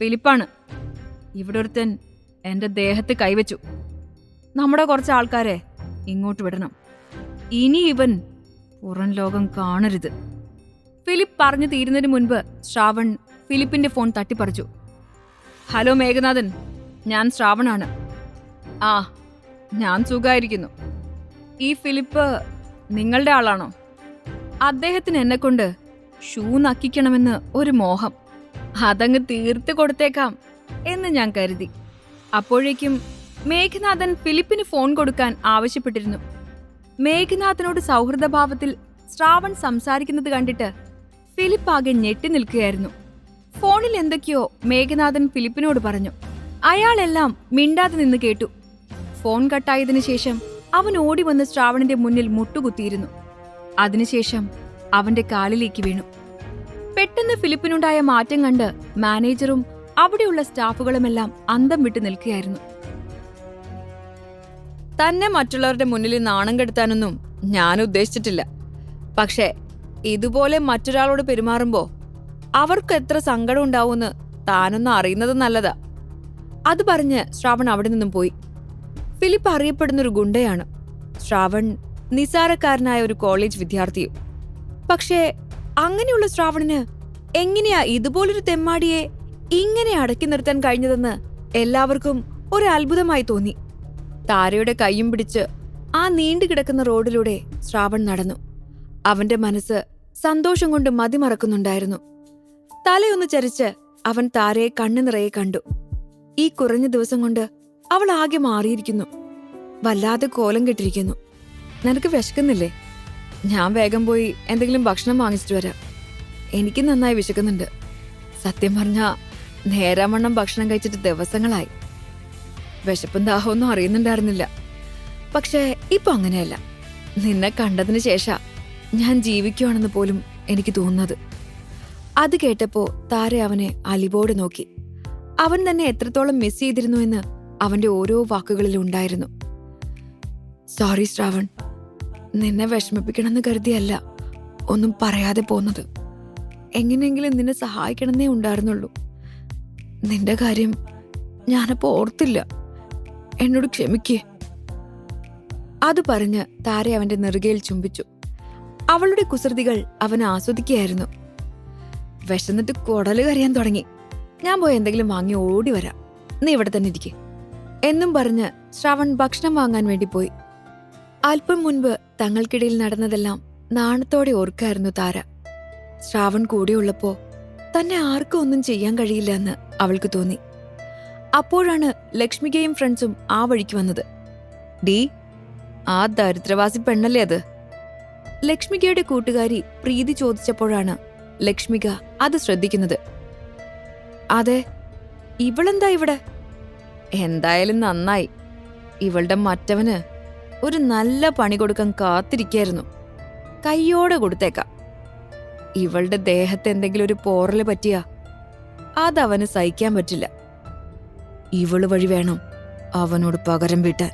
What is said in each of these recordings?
ഫിലിപ്പാണ്. ഇവിടെ ഒരുത്തൻ എന്റെ ദേഹത്ത് കൈവച്ചു. നമ്മുടെ കുറച്ച് ആൾക്കാരെ ഇങ്ങോട്ട് വിടണം. ഇനി ഇവൻ പുറം ലോകം കാണരുത്. ഫിലിപ്പ് പറഞ്ഞു തീരുന്നതിന് മുൻപ് ശ്രാവൺ ഫിലിപ്പിന്റെ ഫോൺ തട്ടിപ്പറിച്ചു. ഹലോ മേഘനാഥൻ ഞാൻ ശ്രാവണാണ്. ആ ഞാൻ സുഖമായിരിക്കുന്നു ഈ ഫിലിപ്പ് നിങ്ങളുടെ ആളാണോ? അദ്ദേഹത്തിന് എന്നെക്കൊണ്ട് ഷൂ നക്കിക്കണമെന്ന് ഒരു മോഹം. അതങ്ങ് തീർത്ത് കൊടുത്തേക്കാം എന്ന് ഞാൻ കരുതി. അപ്പോഴേക്കും മേഘനാഥൻ ഫിലിപ്പിന് ഫോൺ കൊടുക്കാൻ ആവശ്യപ്പെട്ടിരുന്നു. മേഘനാഥനോട് സൗഹൃദഭാവത്തിൽ ശ്രാവൺ സംസാരിക്കുന്നത് കണ്ടിട്ട് ഫിലിപ്പ് ആകെ ഞെട്ടി നിൽക്കുകയായിരുന്നു. ഫോണിൽ എന്തൊക്കെയോ മേഘനാഥൻ ഫിലിപ്പിനോട് പറഞ്ഞു. അയാളെല്ലാം മിണ്ടാതെ നിന്ന് കേട്ടു. ഫോൺ കട്ടായതിനു ശേഷം അവൻ ഓടി വന്ന് ശ്രാവണിന്റെ മുന്നിൽ മുട്ടുകുത്തിയിരുന്നു. അതിനുശേഷം അവന്റെ കാലിലേക്ക് വീണു. പെട്ടെന്ന് ഫിലിപ്പിനുണ്ടായ മാറ്റം കണ്ട് മാനേജറും അവിടെയുള്ള സ്റ്റാഫുകളുമെല്ലാം അന്തം വിട്ടു നിൽക്കുകയായിരുന്നു. തന്നെ മറ്റുള്ളവരുടെ മുന്നിൽ നാണം കെടുത്താനൊന്നും ഞാൻ ഉദ്ദേശിച്ചിട്ടില്ല. പക്ഷേ ഇതുപോലെ മറ്റൊരാളോട് പെരുമാറുമ്പോ അവർക്ക് എത്ര സങ്കടം ഉണ്ടാവുമെന്ന് താനൊന്നും അറിയുന്നത് നല്ലതാ. അത് പറഞ്ഞ് ശ്രാവൺ അവിടെ നിന്നും പോയി. ഫിലിപ്പ് അറിയപ്പെടുന്ന ഒരു ഗുണ്ടയാണ്. ശ്രാവൺ നിസാരക്കാരനായ ഒരു കോളേജ് വിദ്യാർത്ഥിയും. പക്ഷേ അങ്ങനെയുള്ള ശ്രാവണിന് എങ്ങനെയാ ഇതുപോലൊരു തെമ്മാടിയെ ഇങ്ങനെ അടക്കി നിർത്താൻ കഴിഞ്ഞതെന്ന് എല്ലാവർക്കും ഒരു അത്ഭുതമായി തോന്നി. താരയുടെ കൈയും പിടിച്ച് ആ നീണ്ടുകിടക്കുന്ന റോഡിലൂടെ ശ്രാവൺ നടന്നു. അവന്റെ മനസ്സ് സന്തോഷം കൊണ്ട് മതിമറക്കുന്നുണ്ടായിരുന്നു. തലയൊന്ന് ചരിച്ച് അവൻ താരയെ കണ്ണു നിറയെ കണ്ടു. ഈ കുറഞ്ഞ ദിവസം കൊണ്ട് അവൾ ആകെ മാറിയിരിക്കുന്നു. വല്ലാതെ കോലം കെട്ടിരിക്കുന്നു. നിനക്ക് വിശക്കുന്നില്ലേ? ഞാൻ വേഗം പോയി എന്തെങ്കിലും ഭക്ഷണം വാങ്ങിച്ചിട്ട് വരാം. എനിക്ക് നന്നായി വിശക്കുന്നുണ്ട്. സത്യം പറഞ്ഞാൽ നേരാമണ്ണം ഭക്ഷണം കഴിച്ചിട്ട് ദിവസങ്ങളായി. വിശപ്പും ദാഹമൊന്നും അറിയുന്നുണ്ടായിരുന്നില്ല. പക്ഷേ ഇപ്പൊ അങ്ങനെയല്ല. നിന്നെ കണ്ടതിന് ശേഷം ഞാൻ ജീവിക്കുവാണെന്ന് പോലും എനിക്ക് തോന്നുന്നത്. അത് കേട്ടപ്പോൾ താര അവനെ അലിവോട് നോക്കി. അവൻ തന്നെ എത്രത്തോളം മിസ് ചെയ്തിരുന്നു എന്ന് അവന്റെ ഓരോ വാക്കുകളിലും ഉണ്ടായിരുന്നു. സോറി ശ്രാവൺ നിന്നെ വിഷമിപ്പിക്കണമെന്ന് കരുതിയല്ല ഒന്നും പറയാതെ പോന്നത്. എങ്ങനെയെങ്കിലും നിന്നെ സഹായിക്കണമെന്നേ ഉണ്ടായിരുന്നുള്ളൂ. നിന്റെ കാര്യം ഞാനപ്പോ ഓർത്തില്ല. എന്നോട് ക്ഷമിക്കേ. അത് പറഞ്ഞ് താര അവന്റെ നെറുകയിൽ ചുംബിച്ചു. അവളുടെ കുസൃതികൾ അവൻ ആസ്വദിക്കുകയായിരുന്നു. വിശന്നിട്ട് കുടൽ കരയാൻ തുടങ്ങി. ഞാൻ പോയി എന്തെങ്കിലും വാങ്ങി ഓടി വരാം. നീ ഇവിടെ തന്നെ ഇരിക്കേ. എന്നും പറഞ്ഞ് ശ്രവൺ ഭക്ഷണം വാങ്ങാൻ വേണ്ടി പോയി. അല്പം മുൻപ് തങ്ങൾക്കിടയിൽ നടന്നതെല്ലാം നാണത്തോടെ ഓർക്കായിരുന്നു താര. ശ്രാവൺ കൂടെയുള്ളപ്പോ തന്നെ ആർക്കും ഒന്നും ചെയ്യാൻ കഴിയില്ല എന്ന് അവൾക്ക് തോന്നി. അപ്പോഴാണ് ലക്ഷ്മികയും ഫ്രണ്ട്സും ആ വഴിക്ക് വന്നത്. ഡി ആ ദരിദ്രവാസി പെണ്ണല്ലേ അത്? ലക്ഷ്മികയുടെ കൂട്ടുകാരി പ്രീതി ചോദിച്ചപ്പോഴാണ് ലക്ഷ്മിക അത് ശ്രദ്ധിക്കുന്നത്. അതെ ഇവളെന്താ ഇവിടെ? എന്തായാലും നന്നായി. ഇവളുടെ മറ്റവന് ഒരു നല്ല പണി കൊടുക്കാൻ കാത്തിരിക്കായിരുന്നു. കൈയോടെ കൊടുത്തേക്കാം. ഇവളുടെ ദേഹത്ത് എന്തെങ്കിലും ഒരു പോറൽ പറ്റിയാ? അതവന് സഹിക്കാൻ പറ്റില്ല. ഇവൾ വഴി വേണം അവനോട് പകരം വീട്ടാൻ.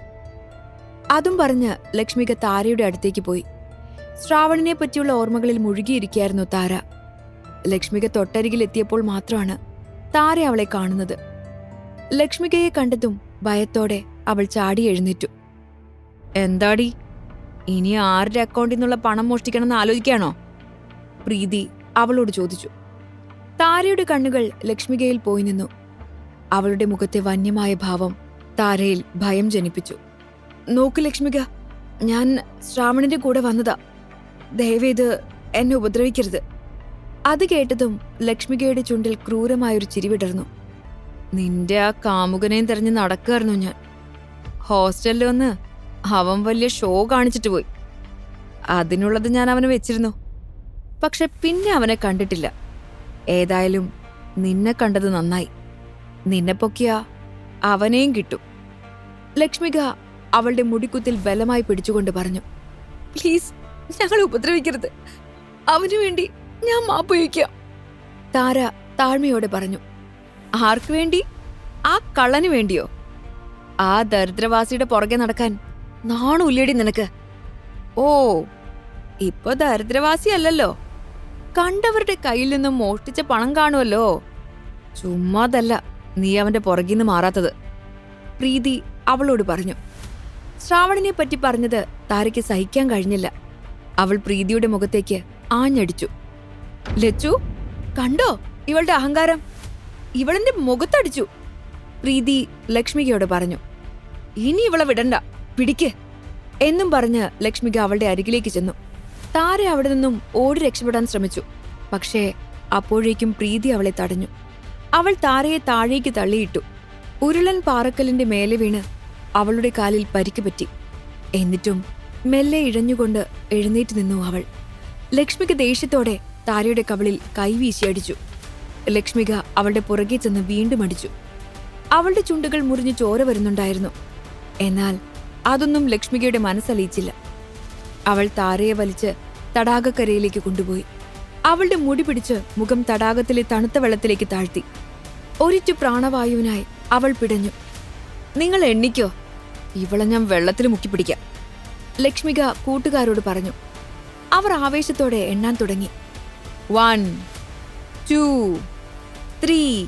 അതും പറഞ്ഞ് ലക്ഷ്മിക താരയുടെ അടുത്തേക്ക് പോയി. ശ്രാവണിനെ പറ്റിയുള്ള ഓർമ്മകളിൽ മുഴുകിയിരിക്കുകയായിരുന്നു താര. ലക്ഷ്മിക തൊട്ടരികിൽ എത്തിയപ്പോൾ മാത്രമാണ് താര അവളെ കാണുന്നത്. ലക്ഷ്മികയെ കണ്ടതും ഭയത്തോടെ അവൾ ചാടി എഴുന്നേറ്റു. എന്താടി? ഇനി ആരുടെ അക്കൗണ്ടിൽ നിന്നുള്ള പണം മോഷ്ടിക്കണമെന്ന് ആലോചിക്കാണോ പ്രീതി അവളോട് ചോദിച്ചു. താരയുടെ കണ്ണുകൾ ലക്ഷ്മികയിൽ പോയി നിന്നു. അവളുടെ മുഖത്തെ വന്യമായ ഭാവം താരയിൽ ഭയം ജനിപ്പിച്ചു. നോക്ക് ലക്ഷ്മിക ഞാൻ ശ്രാവണിന്റെ കൂടെ വന്നതാ. ദയവേത് എന്നെ ഉപദ്രവിക്കരുത്. അത് കേട്ടതും ലക്ഷ്മികയുടെ ചുണ്ടിൽ ക്രൂരമായൊരു ചിരി വിടർന്നു. നിന്റെ ആ കാമുകനെയും തെരഞ്ഞ് നടക്കായിരുന്നു ഞാൻ. ഹോസ്റ്റലിൽ വന്ന് അവൻ വലിയ ഷോ കാണിച്ചിട്ട് പോയി. അതിനുള്ളത് ഞാൻ അവന് വെച്ചിരുന്നു. പക്ഷെ പിന്നെ അവനെ കണ്ടിട്ടില്ല. ഏതായാലും നിന്നെ കണ്ടത് നന്നായി. നിന്നെ പൊക്കിയ അവനെയും കിട്ടും. ലക്ഷ്മിക അവളുടെ മുടിക്കുത്തിൽ ബലമായി പിടിച്ചുകൊണ്ട് പറഞ്ഞു പ്ലീസ് ഞങ്ങളെ ഉപദ്രവിക്കരുത്. അവനു വേണ്ടി ഞാൻ മാപ്പുവയ്ക്കാം താര താഴ്മയോടെ പറഞ്ഞു ആർക്കു വേണ്ടി? ആ കള്ളന് വേണ്ടിയോ? ആ ദരിദ്രവാസിയുടെ പുറകെ നടക്കാൻ നാണുല്ലേടി നിനക്ക്? ഓ ഇപ്പൊ ദരിദ്രവാസി അല്ലല്ലോ. കണ്ടവരുടെ കയ്യിൽ നിന്നും മോഷ്ടിച്ച പണം കാണുമല്ലോ. ചുമ്മാതല്ല നീ അവന്റെ പുറകിൽ നിന്ന് മാറാത്തത്. പ്രീതി അവളോട് പറഞ്ഞു. ശ്രാവണിനെ പറ്റി പറഞ്ഞത് താരയ്ക്ക് സഹിക്കാൻ കഴിഞ്ഞില്ല. അവൾ പ്രീതിയുടെ മുഖത്തേക്ക് ആഞ്ഞടിച്ചു. ലച്ചു കണ്ടോ ഇവളുടെ അഹങ്കാരം? ഇവളെന്റെ മുഖത്തടിച്ചു. പ്രീതി ലക്ഷ്മികയോട് പറഞ്ഞു. ഇനി ഇവളെ വിടണ്ട പിടിക്ക്. എന്നും പറഞ്ഞ് ലക്ഷ്മിക അവളുടെ അരികിലേക്ക് ചെന്നു. താര അവിടെ നിന്നും ഓടി രക്ഷപ്പെടാൻ ശ്രമിച്ചു. പക്ഷേ അപ്പോഴേക്കും പ്രീതി അവളെ തടഞ്ഞു. അവൾ താരയെ താഴേക്ക് തള്ളിയിട്ടു. ഉരുളൻ പാറക്കല്ലിന്റെ മേലെ വീണ് അവളുടെ കാലിൽ പരിക്ക് പറ്റി. എന്നിട്ടും മെല്ലെ ഇഴഞ്ഞുകൊണ്ട് എഴുന്നേറ്റ് നിന്നു അവൾ. ലക്ഷ്മിക്ക് ദേഷ്യത്തോടെ താരയുടെ കവളിൽ കൈവീശി അടിച്ചു. ലക്ഷ്മിക അവളുടെ പുറകെ ചെന്ന് വീണ്ടും അടിച്ചു. അവളുടെ ചുണ്ടുകൾ മുറിഞ്ഞു ചോര വരുന്നുണ്ടായിരുന്നു. എന്നാൽ അതൊന്നും ലക്ഷ്മികയുടെ മനസ്സലിയിച്ചില്ല. അവൾ താരയെ വലിച്ച് തടാകക്കരയിലേക്ക് കൊണ്ടുപോയി. അവളുടെ മുടി പിടിച്ച് മുഖം തടാകത്തിലെ തണുത്ത വെള്ളത്തിലേക്ക് താഴ്ത്തി. ഒരിറ്റു പ്രാണവായുവിനായി അവൾ പിടഞ്ഞു. നിങ്ങൾ എണ്ണിക്കോ. ഇവളെ ഞാൻ വെള്ളത്തിൽ മുക്കിപ്പിടിക്കാം ലക്ഷ്മിക കൂട്ടുകാരോട് പറഞ്ഞു. അവർ ആവേശത്തോടെ എണ്ണാൻ തുടങ്ങി. One two three.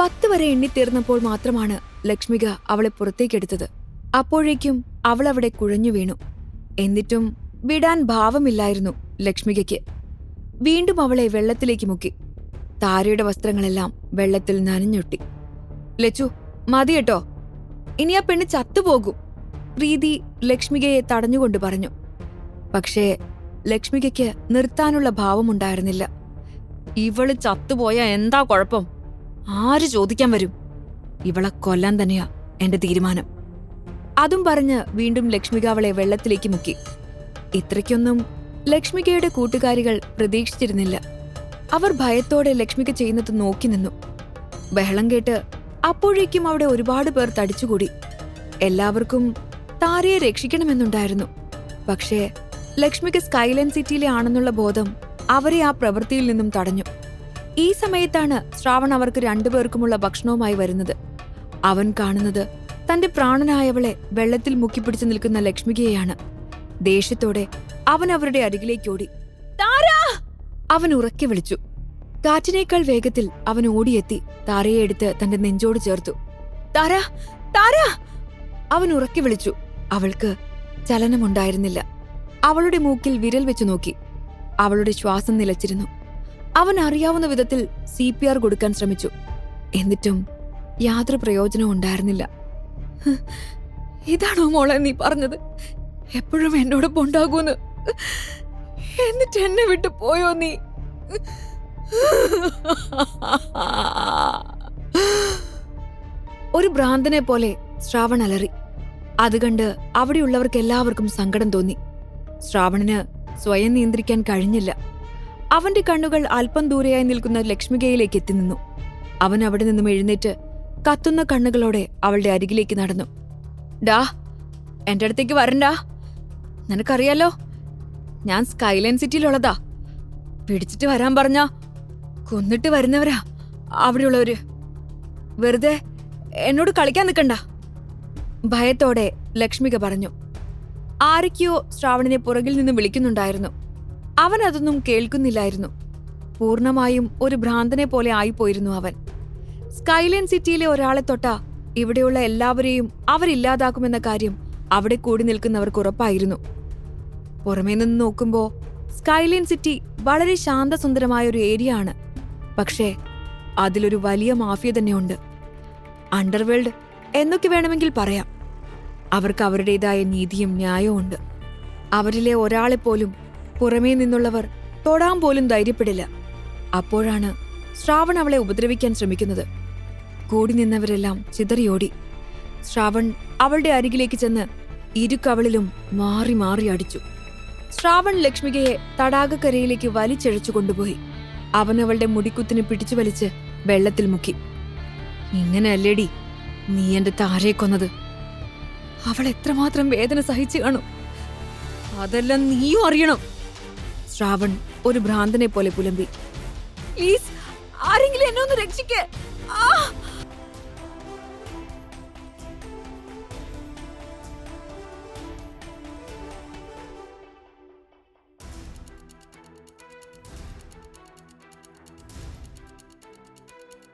പത്ത് വരെ എണ്ണിത്തീർന്നപ്പോൾ മാത്രമാണ് ലക്ഷ്മിക അവളെ പുറത്തേക്കെടുത്തത്. അപ്പോഴേക്കും അവളവിടെ കുഴഞ്ഞു വീണു. എന്നിട്ടും വിടാൻ ഭാവമില്ലായിരുന്നു ലക്ഷ്മികയ്ക്ക്. വീണ്ടും അവളെ വെള്ളത്തിലേക്ക് മുക്കി. താരയുടെ വസ്ത്രങ്ങളെല്ലാം വെള്ളത്തിൽ നനഞ്ഞൊട്ടി. ലച്ചു മതി കേട്ടോ. ഇനി ആ പെണ്ണ് ചത്തുപോകും പ്രീതി ലക്ഷ്മികയെ തടഞ്ഞുകൊണ്ട് പറഞ്ഞു. പക്ഷേ ലക്ഷ്മികയ്ക്ക് നിർത്താനുള്ള ഭാവമുണ്ടായിരുന്നില്ല. ഇവൾ ചത്തുപോയ എന്താ കുഴപ്പം? ആര് ചോദിക്കാൻ വരും? ഇവളെ കൊല്ലാൻ തന്നെയാ എന്റെ തീരുമാനം. അതും പറഞ്ഞ് വീണ്ടും ലക്ഷ്മിക അവളെ വെള്ളത്തിലേക്ക് മുക്കി. ഇത്രയ്ക്കൊന്നും ലക്ഷ്മികയുടെ കൂട്ടുകാരികൾ പ്രതീക്ഷിച്ചിരുന്നില്ല. അവർ ഭയത്തോടെ ലക്ഷ്മിക ചെയ്യുന്നത് നോക്കി നിന്നു. ബഹളം കേട്ട് അപ്പോഴേക്കും അവിടെ ഒരുപാട് പേർ തടിച്ചുകൂടി. എല്ലാവർക്കും താരയെ രക്ഷിക്കണമെന്നുണ്ടായിരുന്നു. പക്ഷേ ലക്ഷ്മിക സ്കൈലൈൻ സിറ്റിയിലെ ആണെന്നുള്ള ബോധം അവരെ ആ പ്രവൃത്തിയിൽ നിന്നും തടഞ്ഞു. ഈ സമയത്താണ് ശ്രാവൺ അവർക്ക് രണ്ടുപേർക്കുമുള്ള ഭക്ഷണവുമായി വരുന്നത്. അവൻ കാണുന്നത് തന്റെ പ്രാണനായവളെ വെള്ളത്തിൽ മുക്കിപ്പിടിച്ചു നിൽക്കുന്ന ലക്ഷ്മികയെയാണ്. ദേഷ്യത്തോടെ അവൻ അവരുടെ താരാ! അവൻ ഉറക്കെ വിളിച്ചു. കാറ്റിനേക്കാൾ വേഗത്തിൽ അവൻ ഓടിയെത്തി താരയെ എടുത്ത് തന്റെ നെഞ്ചോട് ചേർത്തു. താരാ! താരാ! അവൻ ഉറക്കെ വിളിച്ചു. അവൾക്ക് ചലനമുണ്ടായിരുന്നില്ല. അവളുടെ മൂക്കിൽ വിരൽ വെച്ചു നോക്കി. അവളുടെ ശ്വാസം നിലച്ചിരുന്നു. അവൻ അറിയാവുന്ന വിധത്തിൽ സി കൊടുക്കാൻ ശ്രമിച്ചു. എന്നിട്ടും യാതൊരു പ്രയോജനവും ഉണ്ടായിരുന്നില്ല. ഇതാണോ മോളെ നീ പറഞ്ഞത്? എപ്പോഴും എന്നോടൊപ്പം ഉണ്ടാകൂന്ന് എന്നിട്ട് എന്നെ വിട്ടു പോയോ നീ? ഒരു ഭ്രാന്തനെ പോലെ ശ്രാവൺ അലറി. അത് കണ്ട് അവിടെയുള്ളവർക്ക് എല്ലാവർക്കും സങ്കടം തോന്നി. ശ്രാവണിന് സ്വയം നിയന്ത്രിക്കാൻ കഴിഞ്ഞില്ല. അവന്റെ കണ്ണുകൾ അല്പം ദൂരെയായി നിൽക്കുന്ന ലക്ഷ്മികയിലേക്ക് എത്തി നിന്നു. അവൻ അവിടെ നിന്നും എഴുന്നേറ്റ് കത്തുന്ന കണ്ണുകളോടെ അവളുടെ അരികിലേക്ക് നടന്നു. ഡാ എന്റെ അടുത്തേക്ക് വരണ്ടാ. നിനക്കറിയാലോ ഞാൻ സ്കൈലൈൻ സിറ്റിയിലുള്ളതാ. പിടിച്ചിട്ട് വരാൻ പറഞ്ഞ കൊന്നിട്ട് വരുന്നവരാ അവിടെയുള്ളവര്. വെറുതെ എന്നോട് കളിക്കാൻ നിൽക്കണ്ട ഭയത്തോടെ ലക്ഷ്മിക പറഞ്ഞു. ആരൊക്കെയോ ശ്രാവണിനെ പുറകിൽ നിന്ന് വിളിക്കുന്നുണ്ടായിരുന്നു. അവൻ അതൊന്നും കേൾക്കുന്നില്ലായിരുന്നു. പൂർണമായും ഒരു ഭ്രാന്തനെ പോലെ ആയിപ്പോയിരുന്നു അവൻ. സ്കൈലൈൻ സിറ്റിയിലെ ഒരാളെ തൊട്ട ഇവിടെയുള്ള എല്ലാവരെയും അവരില്ലാതാക്കുമെന്ന കാര്യം അവിടെ കൂടി നിൽക്കുന്നവർക്ക് ഉറപ്പായിരുന്നു. പുറമേ നിന്ന് നോക്കുമ്പോ സ്കൈലൈൻ സിറ്റി വളരെ ശാന്തസുന്ദരമായ ഒരു ഏരിയ ആണ്. പക്ഷേ അതിലൊരു വലിയ മാഫിയ തന്നെയുണ്ട്. അണ്ടർവേൾഡ് എന്നൊക്കെ വേണമെങ്കിൽ പറയാം. അവർക്ക് അവരുടേതായ നീതിയും ന്യായവും ഉണ്ട്. അവരിലെ ഒരാളെപ്പോലും പുറമേ നിന്നുള്ളവർ തൊടാൻ പോലും ധൈര്യപ്പെടില്ല. അപ്പോഴാണ് ശ്രാവൺ അവളെ ഉപദ്രവിക്കാൻ ശ്രമിക്കുന്നത്. കൂടി നിന്നവരെല്ലാം ചിതറിയോടി. ശ്രാവൺ അവളുടെ അരികിലേക്ക് ചെന്ന് ഇരുക്കവളിലും മാറി മാറി അടിച്ചു. ശ്രാവൺ ലക്ഷ്മികയെ തടാകക്കരയിലേക്ക് വലിച്ചഴച്ചു കൊണ്ടുപോയി. അവൻ അവളുടെ മുടിക്കുത്തിന് പിടിച്ചു വലിച്ച് വെള്ളത്തിൽ മുക്കി. ഇങ്ങനെയല്ലേടി നീ എന്റെ താരയെ കൊന്നത്? അവൾ എത്രമാത്രം വേദന സഹിച്ചു കാണും? അതെല്ലാം നീയും അറിയണം. ശ്രാവൺ ഒരു ഭ്രാന്തനെ പോലെ പുലമ്പി. പ്ലീസ് ആരെങ്കിലും എന്നെ ഒന്ന് രക്ഷിക്കേ. ആ!